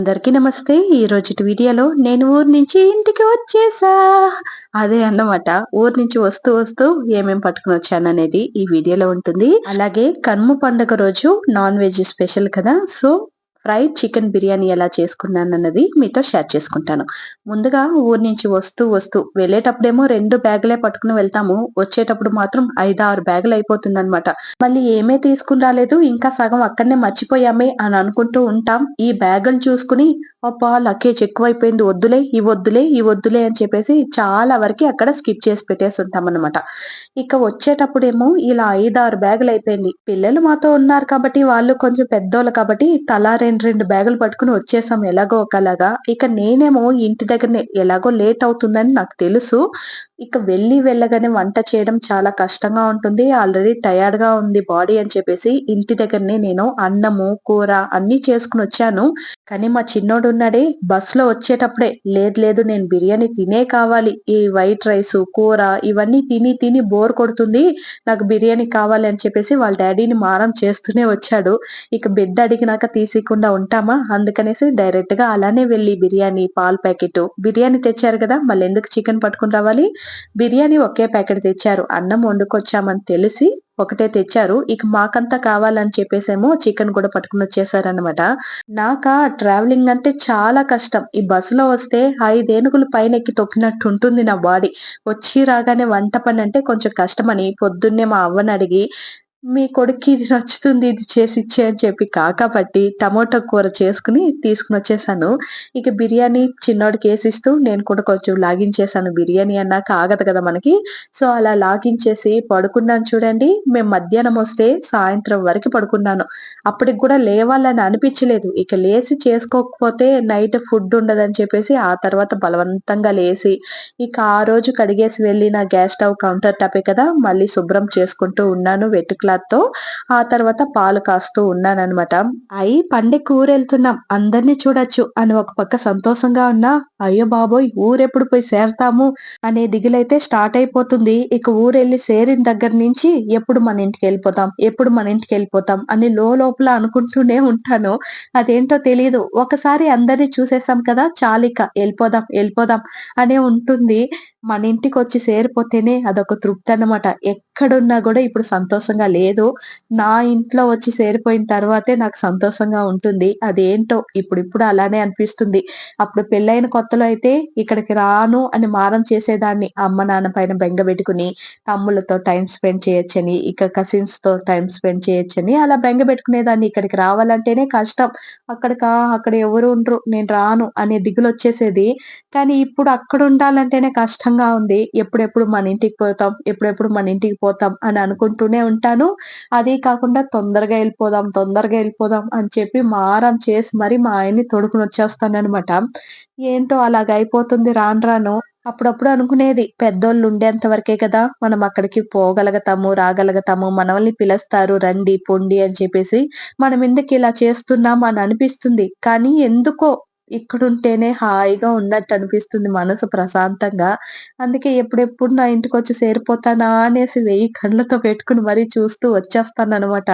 అందరికీ నమస్తే. ఈ రోజు వీడియోలో నేను ఊరు నుంచి ఇంటికి వచ్చేసా. అదే అన్నమాట. ఊరు నుంచి వస్తూ వస్తూ ఏమేం పట్టుకుని వచ్చాను అనేది ఈ వీడియోలో ఉంటుంది. అలాగే కనుమ పండుగ రోజు నాన్ వెజ్ స్పెషల్ కదా. సో ఫ్రైడ్ చికెన్ బిర్యానీ ఎలా చేసుకున్నాను అన్నది మీతో షేర్ చేసుకుంటాను. ముందుగా ఊరు నుంచి వస్తూ వస్తూ వెళ్ళేటప్పుడేమో రెండు బ్యాగులే పట్టుకుని వెళ్తాము. వచ్చేటప్పుడు మాత్రం ఐదు ఆరు బ్యాగులు అయిపోతుంది అనమాట మళ్ళీ ఏమే తీసుకుని రాలేదు. ఇంకా సగం అక్కడనే మర్చిపోయామే అని అనుకుంటూ ఉంటాం. ఈ బ్యాగులు చూసుకుని అబ్బా లగేజ్ ఎక్కువైపోయింది. వద్దులే ఈ వద్దులే ఈ వద్దులే అని చెప్పేసి చాలా వరకు అక్కడ స్కిప్ చేసి పెట్టేసి ఉంటాం అనమాట ఇక వచ్చేటప్పుడేమో ఇలా ఐదు ఆరు బ్యాగులు అయిపోయింది. పిల్లలు మాతో ఉన్నారు కాబట్టి వాళ్ళు కొంచెం పెద్దోళ్ళు కాబట్టి తలా రెండు రెండు బ్యాగులు పట్టుకుని వచ్చేసాం ఎలాగో ఒకలాగా. ఇక నేనేమో ఇంటి దగ్గరనే ఎలాగో లేట్ అవుతుందని నాకు తెలుసు. ఇక వెళ్ళి వెళ్ళగానే వంట చేయడం చాలా కష్టంగా ఉంటుంది. ఆల్రెడీ టయర్డ్గా ఉంది బాడీ అని చెప్పేసి ఇంటి దగ్గరనే నేను అన్నము కూర అన్ని చేసుకుని వచ్చాను. కానీ మా చిన్నోడు ఉన్నాడే బస్లో వచ్చేటప్పుడే లేదు లేదు నేను బిర్యానీ తినే కావాలి. ఈ వైట్ రైస్ కూర ఇవన్నీ తిని తిని బోర్ కొడుతుంది. నాకు బిర్యానీ కావాలి అని చెప్పేసి వాళ్ళ డాడీని మారం చేస్తూనే వచ్చాడు. ఇక బిడ్డ అడిగినాక తీసికుండా ఉంటామా? అందుకనేసి డైరెక్ట్గా అలానే వెళ్ళి బిర్యానీ పాల్ ప్యాకెట్ బిర్యానీ తెచ్చారు కదా మళ్ళీ ఎందుకు చికెన్ పట్టుకుని రావాలి? బిర్యానీ ఒకే ప్యాకెట్ తెచ్చారు. అన్నం వండుకొచ్చామని తెలిసి ఒకటే తెచ్చారు. ఇక మాకంతా కావాలని చెప్పేసేమో చికెన్ కూడా పట్టుకుని వచ్చేసారనమాట నాక ట్రావెలింగ్ అంటే చాలా కష్టం. ఈ బస్సులో వస్తే ఐదేనుగులు పైన ఎక్కి తొక్కినట్టు ఉంటుంది నా బాడీ. వచ్చి రాగానే వంట పని అంటే కొంచెం కష్టమని పొద్దున్నే మా అవ్వని అడిగి మీ కొడుక్కి ఇది నచ్చుతుంది ఇది చేసి ఇచ్చే అని చెప్పి కాకపట్టి టమోటా కూర చేసుకుని తీసుకుని వచ్చేసాను. ఇక బిర్యానీ చిన్నోడికి వేసిస్తూ నేను కూడా కొంచెం లాగించేసాను. బిర్యానీ అన్నాక ఆగదు కదా మనకి. సో అలా లాగించేసి పడుకున్నాను చూడండి. మేము మధ్యాహ్నం వస్తే సాయంత్రం వరకు పడుకున్నాను. అప్పటికి కూడా లేవాలని అనిపించలేదు. ఇక లేచి చేసుకోకపోతే నైట్ ఫుడ్ ఉండదని చెప్పేసి ఆ తర్వాత బలవంతంగా లేచి ఇక ఆ రోజు కడిగేసి వెళ్ళిన గ్యాస్ స్టవ్ కౌంటర్ టాపే కదా. మళ్ళీ శుభ్రం చేసుకుంటూ ఉన్నాను. వెతుకులా తో ఆ తర్వాత పాలు కాస్తూ ఉన్నానమాట అయి పండి వెళ్తున్నాం అందరినీ చూడొచ్చు అని ఒక పక్క సంతోషంగా ఉన్నా అయ్యో బాబోయ్ ఊరెప్పుడు పోయి చేరతాము అనే దిగులైతే స్టార్ట్ అయిపోతుంది. ఇక ఊరెళ్ళి సేరిన దగ్గర నుంచి ఎప్పుడు మన ఇంటికి వెళ్ళిపోతాం ఎప్పుడు మన ఇంటికి వెళ్ళిపోతాం అని లో లోపల అనుకుంటూనే ఉంటాను. అదేంటో తెలియదు ఒకసారి అందరినీ చూసేసాం కదా చాలిక వెళ్ళిపోదాం వెళ్ళిపోదాం అనే ఉంటుంది. మన ఇంటికి వచ్చి సేరిపోతేనే అదొక తృప్తి అనమాట ఎక్కడున్నా కూడా ఇప్పుడు సంతోషంగా లేదు నా ఇంట్లో వచ్చి చేరిపోయిన తర్వాతే నాకు సంతోషంగా ఉంటుంది. అదేంటో ఇప్పుడు ఇప్పుడు అలానే అనిపిస్తుంది. అప్పుడు పెళ్ళైన కొత్తలో అయితే ఇక్కడికి రాను అని మారం చేసేదాన్ని. అమ్మ నాన్న పైన బెంగ పెట్టుకుని తమ్ముళ్ళతో టైం స్పెండ్ చేయొచ్చని ఇక కజిన్స్తో టైం స్పెండ్ చేయొచ్చని అలా బెంగ పెట్టుకునేదాన్ని. ఇక్కడికి రావాలంటేనే కష్టం. అక్కడికా అక్కడ ఎవరు ఉండరు. నేను రాను అనే దిగులు వచ్చేసేది. కానీ ఇప్పుడు అక్కడ ఉండాలంటేనే కష్టంగా ఉంది. ఎప్పుడెప్పుడు మన ఇంటికి పోతాం ఎప్పుడెప్పుడు మన ఇంటికి పోతాం అని అనుకుంటూనే ఉంటాను. అదే కాకుండా తొందరగా వెళ్ళిపోదాం తొందరగా వెళ్ళిపోదాం అని చెప్పి మారం చేసి మరి మా ఆయన్ని తొడుకుని వచ్చేస్తానమాట ఏంటో అలాగ అయిపోతుంది రాను రాను. అప్పుడప్పుడు అనుకునేది పెద్దోళ్ళు ఉండేంత వరకే కదా మనం అక్కడికి పోగలుగుతాము రాగలుగుతాము మనల్ని పిలుస్తారు రండి పొండి అని చెప్పేసి మనం ఎందుకు ఇలా చేస్తున్నాం అని అనిపిస్తుంది. కానీ ఎందుకో ఇక్కడుంటేనే హాయిగా ఉన్నట్టు అనిపిస్తుంది మనసు ప్రశాంతంగా. అందుకే ఎప్పుడెప్పుడు నా ఇంటికి వచ్చి సేరిపోతానా అనేసి వెయ్యి కళ్ళతో పెట్టుకుని మరీ చూస్తూ వచ్చేస్తాను అనమాట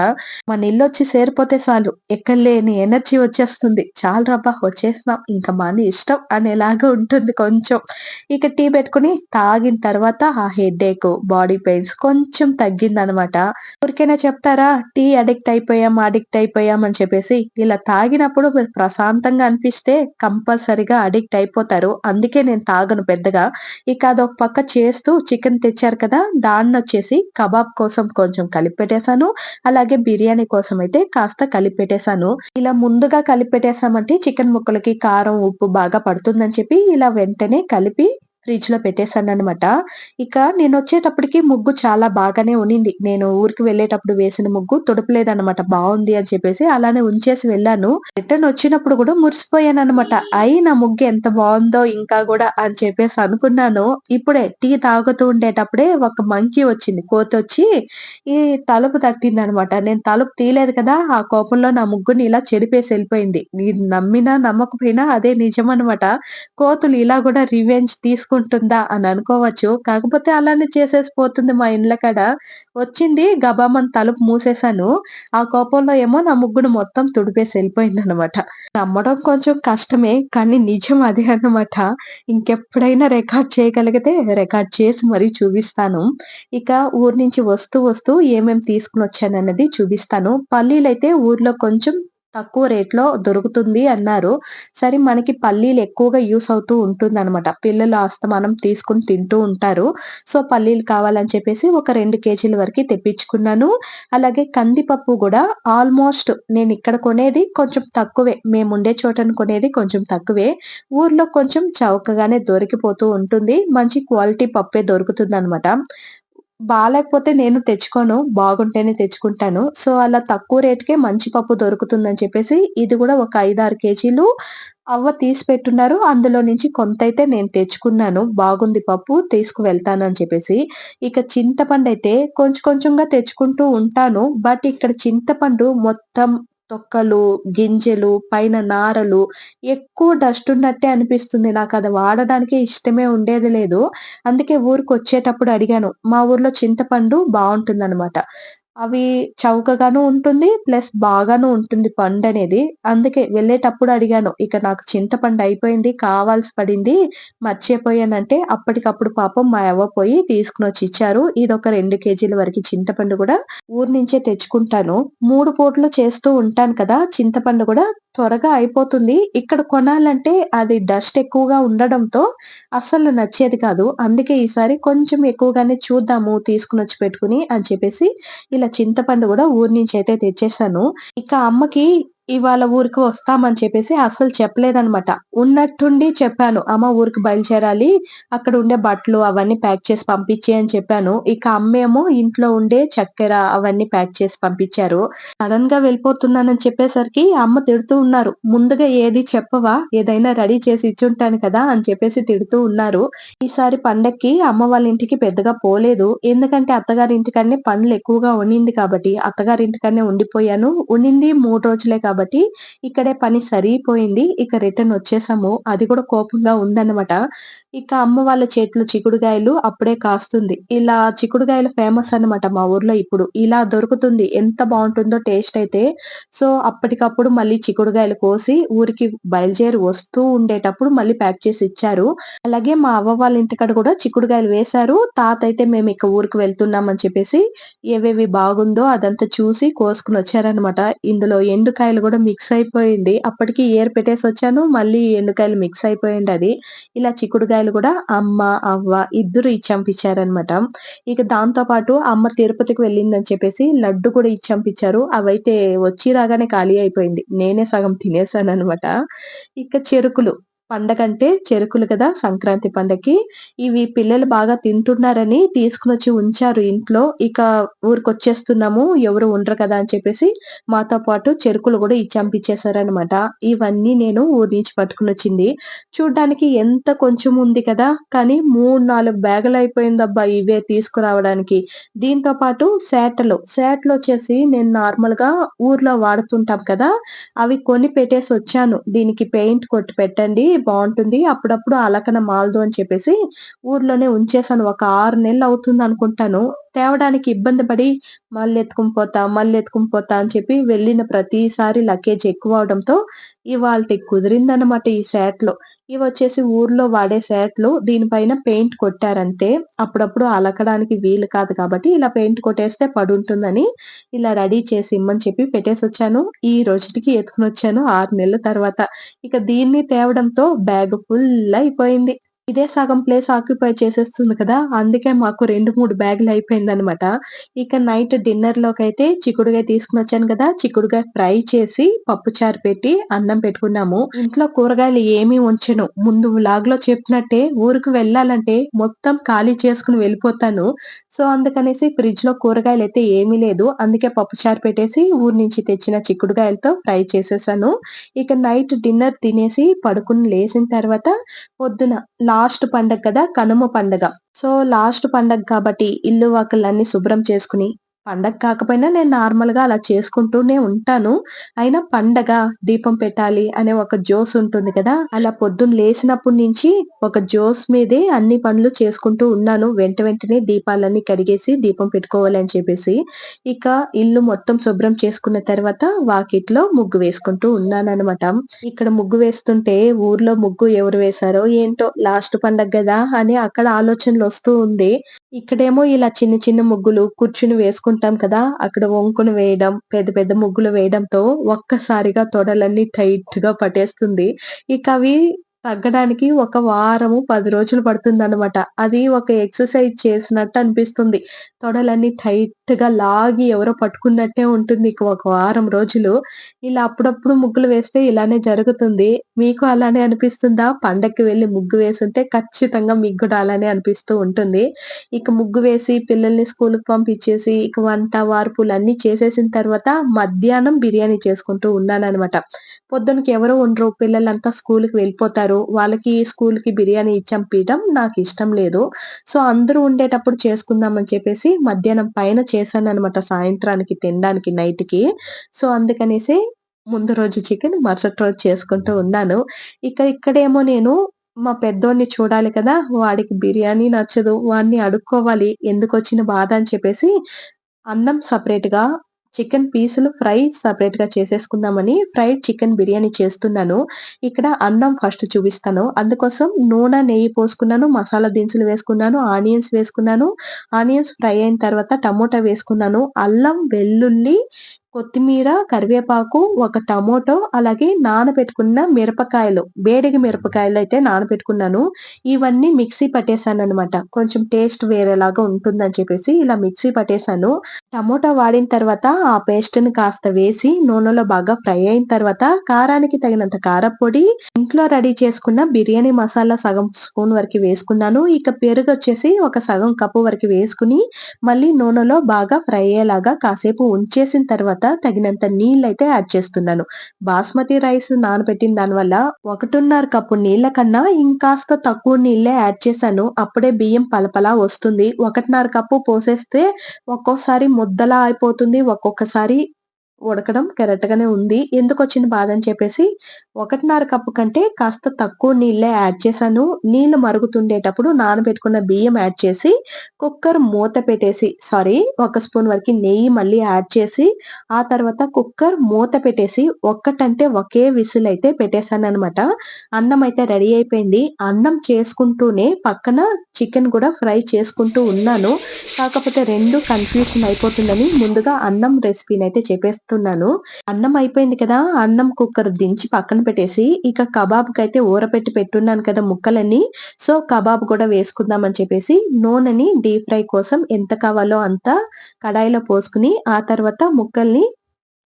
మన ఇల్లు వచ్చి సేరిపోతే చాలు. ఎక్కలేని ఎనర్జీ వచ్చేస్తుంది. చాలు రబ్బా వచ్చేసినాం. ఇంకా మన ఇష్టం అనేలాగా ఉంటుంది కొంచెం. ఇక టీ పెట్టుకుని తాగిన తర్వాత ఆ హెడ్ ఏక్ బాడీ పెయిన్స్ కొంచెం తగ్గింది అనమాట ఊరికైనా చెప్తారా? టీ అడిక్ట్ అయిపోయాం అడిక్ట్ అయిపోయాం అని చెప్పేసి ఇలా తాగినప్పుడు ప్రశాంతంగా అనిపిస్తే కంపల్సరిగా అడిక్ట్ అయిపోతారు. అందుకే నేను తాగను పెద్దగా. ఇక అదొక పక్క చేస్తూ చికెన్ తెచ్చారు కదా దాన్ని వచ్చేసి కబాబ్ కోసం కొంచెం కలిపెట్టేశాను. అలాగే బిర్యానీ కోసం అయితే కాస్త కలిపెట్టేశాను. ఇలా ముందుగా కలిపెట్టేశామంటే చికెన్ ముక్కలకి కారం ఉప్పు బాగా పడుతుందని చెప్పి ఇలా వెంటనే కలిపి ఫ్రిడ్జ్లో పెట్టేశాను అనమాట ఇక నేను వచ్చేటప్పటికి ముగ్గు చాలా బాగానే ఉనింది. నేను ఊరికి వెళ్ళేటప్పుడు వేసిన ముగ్గు తుడపలేదన్నమాట. బాగుంది అని చెప్పేసి అలానే ఉంచేసి వెళ్ళాను. రిటర్న్ వచ్చినప్పుడు కూడా మురిసిపోయాను అనమాట అయి నా ముగ్గు ఎంత బాగుందో ఇంకా కూడా అని చెప్పేసి అనుకున్నాను. ఇప్పుడే టీ తాగుతూ ఉండేటప్పుడే ఒక మంకీ వచ్చింది. కోత వచ్చి ఈ తలుపు తట్టింది అనమాట నేను తలుపు తీయలేదు కదా ఆ కోపంలో నా ముగ్గుని ఇలా చెడిపేసి వెళ్ళిపోయింది. నమ్మినా నమ్మకపోయినా అదే నిజం అనమాట కోతులు ఇలా కూడా రివెంజ్ తీసుకు చేసుకుంటుందా అని అనుకోవచ్చు. కాకపోతే అలానే చేసేసి పోతుంది మా ఇండ్ల కాడ. వచ్చింది గబామని తలుపు మూసేశాను. ఆ కోపంలో ఏమో నా ముగ్గుడు మొత్తం తుడిపేసి వెళ్ళిపోయింది అనమాట నమ్మడం కొంచెం కష్టమే కానీ నిజం అదే అన్నమాట. ఇంకెప్పుడైనా రికార్డ్ చేయగలిగితే రికార్డ్ చేసి మరీ చూపిస్తాను. ఇక ఊరు నుంచి వస్తూ వస్తూ ఏమేమి తీసుకుని వచ్చానన్నది చూపిస్తాను. పల్లీలైతే ఊర్లో కొంచెం తక్కువ రేట్లో దొరుకుతుంది అన్నారు. సరే మనకి పల్లీలు ఎక్కువగా యూస్ అవుతూ ఉంటుంది అనమాట పిల్లలు అస్తమానం తీసుకుని తింటూ ఉంటారు. సో పల్లీలు కావాలని చెప్పేసి ఒక రెండు కేజీల వరకు తెప్పించుకున్నాను. అలాగే కందిపప్పు కూడా ఆల్మోస్ట్ నేను ఇక్కడ కొనేది కొంచెం తక్కువే. మేము ఉండే చోటను కొనేది కొంచెం తక్కువే. ఊర్లో కొంచెం చౌకగానే దొరికిపోతూ ఉంటుంది. మంచి క్వాలిటీ పప్పే దొరుకుతుంది అనమాట బాగాలేకపోతే నేను తెచ్చుకోను బాగుంటేనే తెచ్చుకుంటాను. సో అలా తక్కువ రేటుకే మంచి పప్పు దొరుకుతుందని చెప్పేసి ఇది కూడా ఒక ఐదు ఆరు కేజీలు అవ్వ తీసి పెట్టున్నారు. అందులో నుంచి కొంత అయితే నేను తెచ్చుకున్నాను. బాగుంది పప్పు తీసుకువెళ్తాను అని చెప్పేసి. ఇక చింతపండు అయితే కొంచెం కొంచెంగా తెచ్చుకుంటూ ఉంటాను. బట్ ఇక్కడ చింతపండు మొత్తం తొక్కలు గింజలు పైన నారలు ఎక్కువ డస్ట్ ఉన్నట్టే అనిపిస్తుంది. నాకు అది వాడడానికి ఇష్టమే ఉండేది లేదు. అందుకే ఊరికి వచ్చేటప్పుడు అడిగాను మా ఊర్లో చింతపండు బాగుంటుంది అనమాట అవి చౌకగాను ఉంటుంది ప్లస్ బాగాను ఉంటుంది పండు అనేది అందుకే వెళ్ళేటప్పుడు అడిగాను ఇక నాకు చింతపండు అయిపోయింది కావాల్సి పడింది మర్చిపోయానంటే అప్పటికప్పుడు పాపం మా అవ్వ పోయి తీసుకుని వచ్చి ఇచ్చారు. ఇది ఒక రెండు కేజీల వరకు చింతపండు కూడా ఊరు నుంచే తెచ్చుకుంటాను. మూడు పూటలు చేస్తూ ఉంటాను కదా చింతపండు కూడా త్వరగా అయిపోతుంది. ఇక్కడ కొనాలంటే అది డస్ట్ ఎక్కువగా ఉండడంతో అస్సలు నచ్చేది కాదు. అందుకే ఈసారి కొంచెం ఎక్కువగానే చూద్దాము తీసుకుని వచ్చి పెట్టుకుని అని చెప్పేసి ఇలా చింతపండు కూడా ఊరి నుంచి అయితే తెచ్చేసాను. ఇక అమ్మకి ఇవాళ ఊరికి వస్తామని చెప్పేసి అస్సలు చెప్పలేదనమాట ఉన్నట్టుండి చెప్పాను అమ్మ ఊరికి బయలుదేరాలి అక్కడ ఉండే బట్టలు అవన్నీ ప్యాక్ చేసి పంపించే అని చెప్పాను. ఇక అమ్మేమో ఇంట్లో ఉండే చక్కెర అవన్నీ ప్యాక్ చేసి పంపించారు. సడన్గా వెళ్ళిపోతున్నానని చెప్పేసరికి అమ్మ తిడుతూ ఉన్నారు. ముందుగా ఏది చెప్పవా ఏదైనా రెడీ చేసి ఇచ్చుంటాను కదా అని చెప్పేసి తిడుతూ ఉన్నారు. ఈసారి పండక్కి అమ్మ వాళ్ళ ఇంటికి పెద్దగా పోలేదు. ఎందుకంటే అత్తగారి ఇంటికన్నే పనులు ఎక్కువగా ఉండింది కాబట్టి అత్తగారి ఇంటికన్నే ఉండిపోయాను. ఉండింది మూడు రోజులే కాబట్టి కాబట్టి ఇక్కడే పని సరిపోయింది. ఇక రిటర్న్ వచ్చేసాము. అది కూడా కోపంగా ఉందన్నమాట. ఇక అమ్మ వాళ్ళ చేతిలో చిక్కుడుగాయలు అప్పుడే కాస్తుంది. ఇలా చిక్కుడుగాయలు ఫేమస్ అనమాట మా ఊర్లో ఇప్పుడు. ఇలా దొరుకుతుంది. ఎంత బాగుంటుందో టేస్ట్ అయితే. సో అప్పటికప్పుడు మళ్ళీ చిక్కుడుగాయలు కోసి ఊరికి బయలుదేరి వస్తూ ఉండేటప్పుడు మళ్ళీ ప్యాక్ చేసి ఇచ్చారు. అలాగే మా అవ్వ వాళ్ళ ఇంటికాడ కూడా చిక్కుడుగాయలు వేశారు. తాత అయితే మేము ఇక ఊరికి వెళ్తున్నాం అని చెప్పేసి ఏవేవి బాగుందో అదంతా చూసి కోసుకుని వచ్చారనమాట ఇందులో ఎండుకాయలు కూడా మిక్స్ అయిపోయింది. అప్పటికి ఏర్ పెట్టేసి వచ్చాను. మళ్ళీ ఎండుకాయలు మిక్స్ అయిపోయింది అది. ఇలా చిక్కుడుకాయలు కూడా అమ్మ అవ్వ ఇద్దరు ఇచ్చంపించారనమాట ఇక దాంతో పాటు అమ్మ తిరుపతికి వెళ్ళిందని చెప్పేసి లడ్డు కూడా ఇచ్చంపించారు అవైతే వచ్చి రాగానే ఖాళీ అయిపోయింది. నేనే సగం తినేసాను అనమాట ఇక చెరుకులు. పండగంటే చెరుకులు కదా సంక్రాంతి పండగకి ఇవి పిల్లలు బాగా తింటున్నారని తీసుకుని వచ్చి ఉంచారు ఇంట్లో. ఇక ఊరికి వచ్చేస్తున్నాము ఎవరు ఉండరు కదా అని చెప్పేసి మాతో పాటు చెరుకులు కూడా ఇచ్చి పంపించేశారనమాట ఇవన్నీ నేను ఊరి నుంచి పట్టుకుని వచ్చింది. చూడడానికి ఎంత కొంచెం ఉంది కదా కానీ మూడు నాలుగు బ్యాగులు అయిపోయిందబ్బా ఇవే తీసుకురావడానికి. దీంతో పాటు సేటలు సేటలు వచ్చేసి నేను నార్మల్గా ఊర్లో వాడుతుంటాం కదా అవి కొని పెట్టేసి వచ్చాను. దీనికి పెయింట్ కొట్టి పెట్టండి బాగుంటుంది. అప్పుడప్పుడు అలకన మాలదు అని చెప్పేసి ఊర్లోనే ఉంచేసాను ఒక ఆరు నెలలు అవుతుంది అనుకుంటాను. తేవడానికి ఇబ్బంది పడి మళ్ళీ ఎత్తుకుని పోతా మళ్ళీ ఎత్తుకుని పోతా అని చెప్పి వెళ్ళిన ప్రతిసారి లగేజ్ ఎక్కువ అవడంతో ఇవాళ కుదిరిందనమాట ఈ లో. ఇవి వచ్చేసి ఊర్లో వాడే శాట్లు దీనిపైన పెయింట్ కొట్టారంతే. అప్పుడప్పుడు అలకడానికి వీలు కాదు కాబట్టి ఇలా పెయింట్ కొట్టేస్తే పడుంటుందని ఇలా రెడీ చేసి ఇమ్మని చెప్పి పెట్టేసి వచ్చాను. ఈ రోజుకి ఎత్తుకుని వచ్చాను ఆరు నెలల తర్వాత. ఇక దీన్ని తేవడంతో బ్యాగ్ ఫుల్ అయిపోయింది. ఇదే సగం ప్లేస్ ఆక్యుపై చేసేస్తుంది కదా అందుకే మాకు రెండు మూడు బ్యాగులు అయిపోయింది అనమాట ఇక నైట్ డిన్నర్లోకి అయితే చిక్కుడుగా తీసుకుని వచ్చాను కదా చిక్కుడుగా ఫ్రై చేసి పప్పుచారు పెట్టి అన్నం పెట్టుకున్నాము. ఇంట్లో కూరగాయలు ఏమీ ఉంచను. ముందు లాగ్లో చెప్పినట్టే ఊరికి వెళ్ళాలంటే మొత్తం ఖాళీ చేసుకుని వెళ్ళిపోతాను. సో అందుకనేసి ఫ్రిడ్జ్లో కూరగాయలు అయితే ఏమీ లేదు. అందుకే పప్పుచారు పెట్టేసి ఊరి నుంచి తెచ్చిన చిక్కుడుగాయలతో ఫ్రై చేసేసాను. ఇక నైట్ డిన్నర్ తినేసి పడుకుని లేచిన తర్వాత పొద్దున లాస్ట్ పండగ కదా కనుమ పండగ. సో లాస్ట్ పండగ కాబట్టి ఇల్లు వాకిళ్ళన్ని శుభ్రం చేసుకుని పండగ కాకపోయినా నేను నార్మల్‌గా అలా చేసుకుంటూనే ఉంటాను. అయినా పండగ, దీపం పెట్టాలి అనే ఒక జోస్ ఉంటుంది కదా! అలా పొద్దున్న లేచినప్పటి నుంచి ఒక జోస్ మీదే అన్ని పనులు చేసుకుంటూ ఉన్నాను. వెంట వెంటనే దీపాలన్నీ కడిగేసి దీపం పెట్టుకోవాలి అని చెప్పేసి. ఇక ఇల్లు మొత్తం శుభ్రం చేసుకున్న తర్వాత వాకిట్లో ముగ్గు వేసుకుంటూ ఉన్నాననమాట. ఇక్కడ ముగ్గు వేస్తుంటే ఊర్లో ముగ్గు ఎవరు వేశారో ఏంటో లాస్ట్ పండగ కదా అని అక్కడ ఆలోచనలు వస్తూ ఉంది. ఇక్కడేమో ఇలా చిన్న చిన్న ముగ్గులు కూర్చుని వేసుకుంటూ కదా! అక్కడ వంకులు వేయడం, పెద్ద పెద్ద ముగ్గులు వేయడంతో ఒక్కసారిగా తొడలన్నీ టైట్గా పట్టేస్తుంది. ఇక అవి తగ్గడానికి ఒక వారము, పది రోజులు పడుతుంది అనమాట అది ఒక ఎక్సర్‌సైజ్ చేసినట్టు అనిపిస్తుంది. తొడలన్నీ టైట్‌గా లాగి ఎవరో పట్టుకున్నట్టే ఉంటుంది ఒక వారం రోజులు. ఇలా అప్పుడప్పుడు ముగ్గులు వేస్తే ఇలానే జరుగుతుంది. మీకు అలానే అనిపిస్తుందా? పండక్కి వెళ్ళి ముగ్గు వేసుంటే ఖచ్చితంగా మీకు కూడా అలానే అనిపిస్తూ ఉంటుంది. ఇక ముగ్గు వేసి పిల్లల్ని స్కూల్కి పంపించేసి ఇక వంట, వార్పులు అన్ని చేసేసిన తర్వాత మధ్యాహ్నం బిర్యానీ చేసుకుంటూ ఉన్నాను అనమాట పొద్దునకి ఎవరో ఉండరు. పిల్లలంతా స్కూల్కి వెళ్ళిపోతారు. వాళ్ళకి స్కూలుకి బిర్యానీ ఇచ్చి నాకు ఇష్టం లేదు. సో, అందరూ ఉండేటప్పుడు చేసుకుందాం అని చెప్పేసి మధ్యాహ్నం పైన చేశాననమాట సాయంత్రానికి తినడానికి నైట్‌కి. సో, అందుకనేసి ముందు రోజు చికెన్ మరుసటి రోజు చేసుకుంటూ ఉన్నాను. ఇక్కడ ఇక్కడేమో నేను మా పెద్దోడిని చూడాలి కదా! వాడికి బిర్యానీ నచ్చదు. వాడిని అడుక్కోవాలి ఎందుకు వచ్చిన బాధ అని చెప్పేసి అన్నం సపరేట్గా చికెన్ పీసులు ఫ్రై సపరేట్గా చేసేసుకుందామని ఫ్రైడ్ చికెన్ బిర్యానీ చేస్తున్నాను. ఇక్కడ అన్నం ఫస్ట్ చూపిస్తాను. అందుకోసం నూనె, నెయ్యి పోసుకున్నాను. మసాలా దినుసులు వేసుకున్నాను. ఆనియన్స్ వేసుకున్నాను. ఆనియన్స్ ఫ్రై అయిన తర్వాత టమోటా వేసుకున్నాను. అల్లం, వెల్లుల్లి, కొత్తిమీర, కరివేపాకు, ఒక టమోటో అలాగే నానబెట్టుకున్న మిరపకాయలు, వేడికి మిరపకాయలు అయితే నానబెట్టుకున్నాను. ఇవన్నీ మిక్సీ పట్టేసాననమాట. కొంచెం టేస్ట్ వేరేలాగా ఉంటుందని చెప్పేసి ఇలా మిక్సీ పట్టేసాను. టమోటా వాడిన తర్వాత ఆ పేస్ట్‌ని కాస్త వేసి నూనెలో బాగా ఫ్రై అయిన తర్వాత కారానికి తగినంత కారప్పొడి, ఇంట్లో రెడీ చేసుకున్న బిర్యానీ మసాలా సగం స్పూన్ వరకు వేసుకున్నాను. ఇక పెరుగు వచ్చేసి ఒక సగం కప్పు వరకు వేసుకుని మళ్ళీ నూనెలో బాగా ఫ్రై అయ్యేలాగా కాసేపు ఉంచేసిన తర్వాత తగినంత నీళ్ళయితే యాడ్ చేస్తున్నాను. బాస్మతి రైస్ నానబెట్టిన దానివల్ల 1.5 కప్పు నీళ్ళ కన్నా ఇంకాస్త తక్కువ నీళ్ళే యాడ్ చేశాను. అప్పుడే బియ్యం పలపలా వస్తుంది. 1.5 కప్పు పోసేస్తే ఒక్కోసారి ముద్దలా అయిపోతుంది. ఒక్కొక్కసారి ఉడకడం కరెక్ట్‌గానే ఉంది. ఎందుకొచ్చిన బాధ అని చెప్పేసి 1.5 కప్పు కంటే కాస్త తక్కువ నీళ్ళే యాడ్ చేశాను. నీళ్ళు మరుగుతుండేటప్పుడు నానబెట్టుకున్న బియ్యం యాడ్ చేసి కుక్కర్ మూత పెట్టేసి సారీ ఒక స్పూన్ వరకు నెయ్యి మళ్ళీ యాడ్ చేసి ఆ తర్వాత కుక్కర్ మూత పెట్టేసి ఒక్కటంటే ఒకే విసిల్ అయితే పెట్టేసాననమాట. అన్నం అయితే రెడీ అయిపోయింది. అన్నం చేసుకుంటూనే పక్కన చికెన్ కూడా ఫ్రై చేసుకుంటూ ఉన్నాను. కాకపోతే రెండు కన్‌ఫ్యూషన్ అయిపోతుందని ముందుగా అన్నం రెసిపీని అయితే చెప్పేస్తాను చేస్తున్నాను అన్నం అయిపోయింది కదా! అన్నం కుక్కర్ దించి పక్కన పెట్టేసి ఇక కబాబ్‌కైతే ఊరపెట్టి పెట్టున్నాను కదా ముక్కలన్నీ. సో, కబాబ్ కూడా వేసుకుందాం అని చెప్పేసి నూనెని డీప్ ఫ్రై కోసం ఎంత కావాలో అంత కడాయిలో పోసుకుని ఆ తర్వాత ముక్కల్ని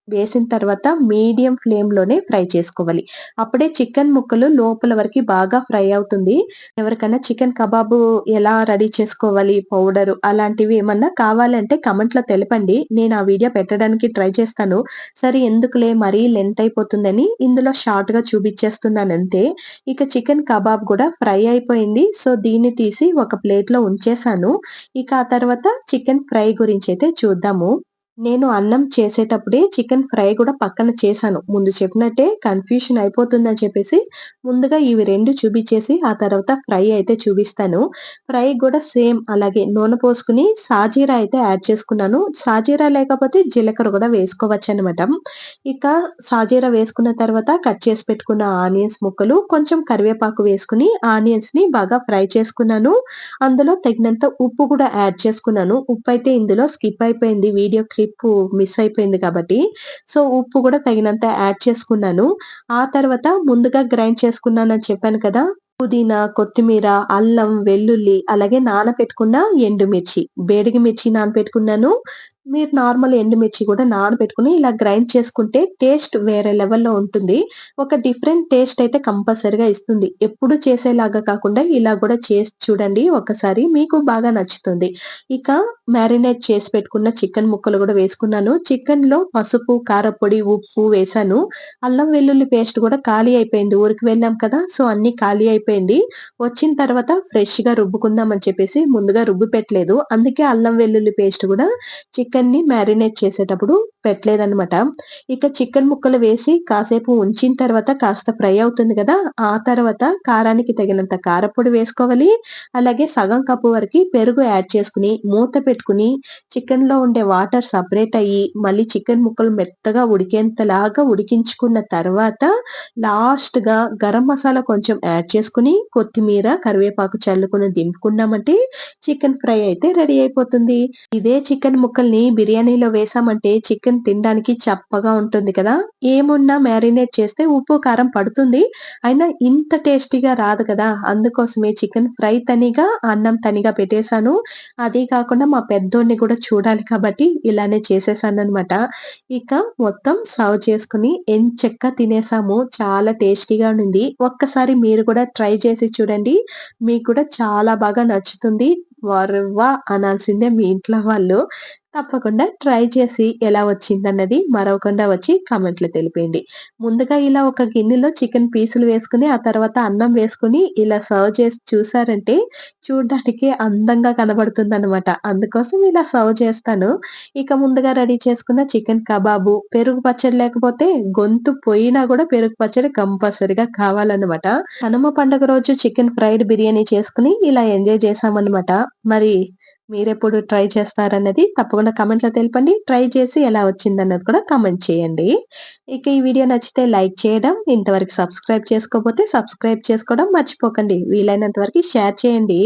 వేసిన తర్వాత మీడియం ఫ్లేమ్‌లోనే ఫ్రై చేసుకోవాలి. అప్పుడే చికెన్ ముక్కలు లోపల వరకు బాగా ఫ్రై అవుతుంది. ఎవరికైనా చికెన్ కబాబు ఎలా రెడీ చేసుకోవాలి పౌడర్ అలాంటివి ఏమన్నా కావాలంటే కమెంట్లో తెలపండి. నేను ఆ వీడియో పెట్టడానికి ట్రై చేస్తాను. సరే ఎందుకులే మరీ లెంత్ అయిపోతుందని ఇందులో షార్ట్‌గా చూపిచ్చేస్తున్నానంతే. ఇక చికెన్ కబాబ్ కూడా ఫ్రై అయిపోయింది. సో, దీన్ని తీసి ఒక ప్లేట్‌లో ఉంచేసాను. ఇక ఆ తర్వాత చికెన్ ఫ్రై గురించి అయితే చూద్దాము. నేను అన్నం చేసేటప్పుడే చికెన్ ఫ్రై కూడా పక్కన చేశాను. ముందు చెప్పినట్టే కన్‌ఫ్యూషన్ అయిపోతుందని చెప్పేసి ముందుగా ఇవి రెండు చూపించేసి ఆ తర్వాత ఫ్రై అయితే చూపిస్తాను. ఫ్రై కూడా సేమ్ అలాగే నూనె పోసుకొని సాజీరా అయితే యాడ్ చేసుకున్నాను. సాజీరా లేకపోతే జీలకర్ర కూడా వేసుకోవచ్చు అనమాట ఇక సాజీరా వేసుకున్న తర్వాత కట్ చేసి పెట్టుకున్న ఆనియన్స్ ముక్కలు, కొంచెం కరివేపాకు వేసుకుని ఆనియన్స్ని బాగా ఫ్రై చేసుకున్నాను. అందులో తగినంత ఉప్పు కూడా యాడ్ చేసుకున్నాను. ఉప్పు అయితే ఇందులో స్కిప్ అయిపోయింది. వీడియో క్లిప్పు మిస్ అయిపోయింది కాబట్టి. సో, ఉప్పు కూడా తగినంత యాడ్ చేసుకున్నాను. ఆ తర్వాత ముందుగా గ్రైండ్ చేసుకున్నానని చెప్పాను కదా! పుదీనా, కొత్తిమీర, అల్లం, వెల్లుల్లి అలాగే నానపెట్టుకున్న ఎండుమిర్చి, బేడిగి మిర్చి నానపెట్టుకున్నాను మీరు నార్మల్ ఎండుమిర్చి కూడా నానబెట్టుకుని ఇలా గ్రైండ్ చేసుకుంటే టేస్ట్ వేరే లెవెల్‌లో ఉంటుంది. ఒక డిఫరెంట్ టేస్ట్ అయితే కంపల్సరిగా ఇస్తుంది. ఎప్పుడు చేసేలాగా కాకుండా ఇలా కూడా చేసి చూడండి ఒకసారి మీకు బాగా నచ్చుతుంది. ఇక మ్యారినేట్ చేసి పెట్టుకున్న చికెన్ ముక్కలు కూడా వేసుకున్నాను. చికెన్లో పసుపు, కారపొడి ఉప్పు వేశాను. అల్లం వెల్లుల్లి పేస్ట్ కూడా ఖాళీ అయిపోయింది. ఊరికి వెళ్ళాం కదా! సో, అన్ని ఖాళీ అయిపోయింది. వచ్చిన తర్వాత ఫ్రెష్గా రుబ్బుకుందాం అని చెప్పేసి ముందుగా రుబ్బి పెట్టలేదు. అందుకే అల్లం వెల్లుల్లి పేస్ట్ కూడా చికెన్ చికెన్ని మ్యారినేట్ చేసేటప్పుడు పెట్టలేదనమాట ఇక చికెన్ ముక్కలు వేసి కాసేపు ఉంచిన తర్వాత కాస్త ఫ్రై అవుతుంది కదా ఆ తర్వాత కారానికి తగినంత కారపొడి వేసుకోవాలి. అలాగే సగం కప్పు వరకు పెరుగు యాడ్ చేసుకుని మూత పెట్టుకుని చికెన్లో ఉండే వాటర్ సపరేట్ అయ్యి మళ్ళీ చికెన్ ముక్కలు మెత్తగా ఉడికేంతలాగా ఉడికించుకున్న తర్వాత లాస్ట్గా గరం మసాలా కొంచెం యాడ్ చేసుకుని కొత్తిమీర కరివేపాకు చల్లుకుని దింపుకున్నామంటే చికెన్ ఫ్రై అయితే రెడీ అయిపోతుంది. ఇదే చికెన్ ముక్కల్ని బిర్యానీలో వేసామంటే చికెన్ చికెన్ తినడానికి చప్పగా ఉంటుంది కదా? ఏమున్నా మ్యారినేట్ చేస్తే ఉప్పు కారం పడుతుంది. అయినా ఇంత టేస్టీగా రాదు కదా? అందుకోసమే చికెన్ ఫ్రై తనిగా అన్నం తనిగా పెట్టేశాను. అదే కాకుండా మా పెద్దోడిని కూడా చూడాలి కాబట్టి ఇలానే చేసేసాను అనమాట ఇక మొత్తం సర్వ్ చేసుకుని ఎంచక్క తినేసాము చాలా టేస్టీగా ఉండింది. ఒక్కసారి మీరు కూడా ట్రై చేసి చూడండి. మీకు కూడా చాలా బాగా నచ్చుతుంది. వా అనాల్సిందే మీ ఇంట్లో వాళ్ళు. తప్పకుండా ట్రై చేసి ఎలా వచ్చిందన్నది మరవకుండా వచ్చి కామెంట్లో తెలిపేయండి. ముందుగా ఇలా ఒక గిన్నెలో చికెన్ పీసులు వేసుకుని ఆ తర్వాత అన్నం వేసుకుని ఇలా సర్వ్ చేసి చూసారంటే చూడడానికి అందంగా కనబడుతుంది అనమాట అందుకోసం ఇలా సర్వ్ చేస్తాను. ఇక ముందుగా రెడీ చేసుకున్న చికెన్ కబాబు పెరుగు పచ్చడి లేకపోతే గొంతు పోయినా కూడా పెరుగు పచ్చడి కంపల్సరిగా కావాలన్నమాట. హనుమ పండుగ రోజు చికెన్ ఫ్రైడ్ బిర్యానీ చేసుకుని ఇలా ఎంజాయ్ చేసామన్నమాట మరి మీరెప్పుడు ట్రై చేస్తారన్నది తప్పకుండా కమెంట్లో తెలపండి. ట్రై చేసి ఎలా వచ్చిందన్నది కూడా కమెంట్ చేయండి. ఇక ఈ వీడియో నచ్చితే లైక్ చేయడం ఇంతవరకు సబ్స్క్రైబ్ చేసుకోకపోతే సబ్స్క్రైబ్ చేసుకోవడం మర్చిపోకండి. వీలైనంత వరకు షేర్ చేయండి.